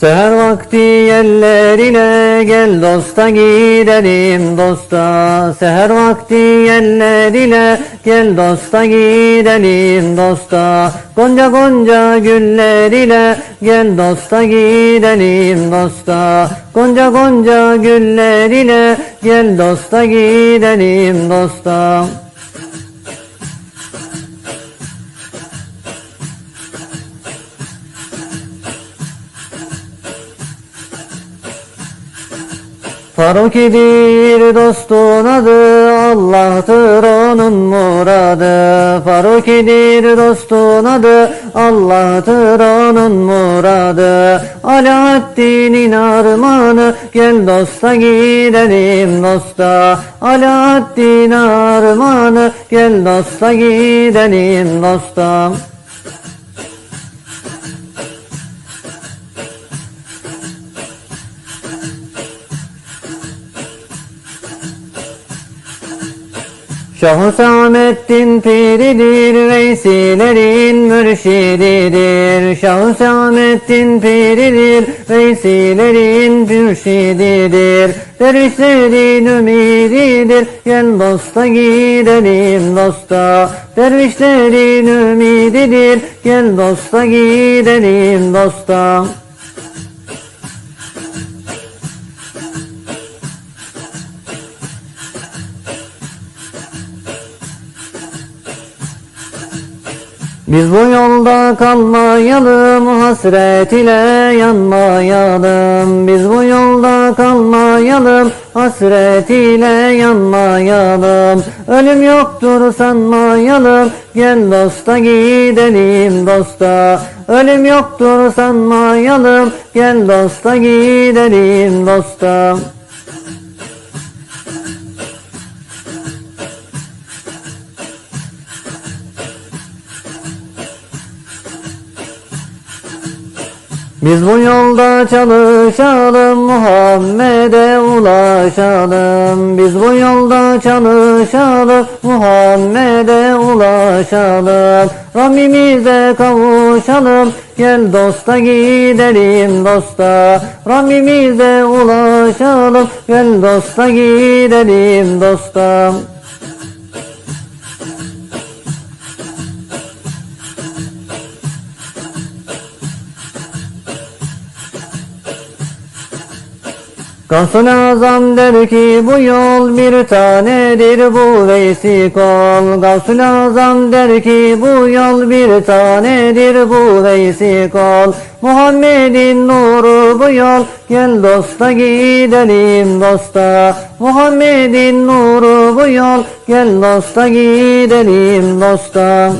Seher vakti yerlerine gel dosta gidelim dosta. Seher vakti yerlerine gel dosta gidelim dosta. Gonca gonca güller ile gel dosta gidelim dosta. Gonca gonca güller ile gel dosta gidelim dosta Farukidir dostun adı, Allah'tır onun muradı. Farukidir dostun adı, Allah'tır onun muradı. Alaaddin'in armağanı, gel dosta gidelim dosta. Alaaddin armağanı, gel dosta gidelim dosta. Şah-ı Samettin piridir, veysilerin mürşididir. Şah-ı Samettin piridir, veysilerin mürşididir. Dervişlerin ümididir, gel dosta gidelim dosta. Dervişlerin ümididir, gel dosta gidelim dosta. Biz bu yolda kalmayalım, hasret ile yanmayalım. Biz bu yolda kalmayalım, hasret ile yanmayalım. Ölüm yoktur sanmayalım, gel dosta gidelim dosta. Ölüm yoktur sanmayalım, gel dosta gidelim dosta. Biz bu yolda çalışalım, Muhammed'e ulaşalım. Biz bu yolda çalışalım, Muhammed'e ulaşalım. Rabbimize kavuşalım, gel dosta gidelim dosta. Rabbimize ulaşalım, gel dosta gidelim dosta. Gavsul Azam der ki bu yol bir tanedir bu vesikol. Gavsul Azam der ki bu yol bir tanedir bu vesikol. Muhammed'in nuru bu yol gel dosta gidelim dosta. Muhammed'in nuru bu yol gel dosta gidelim dosta.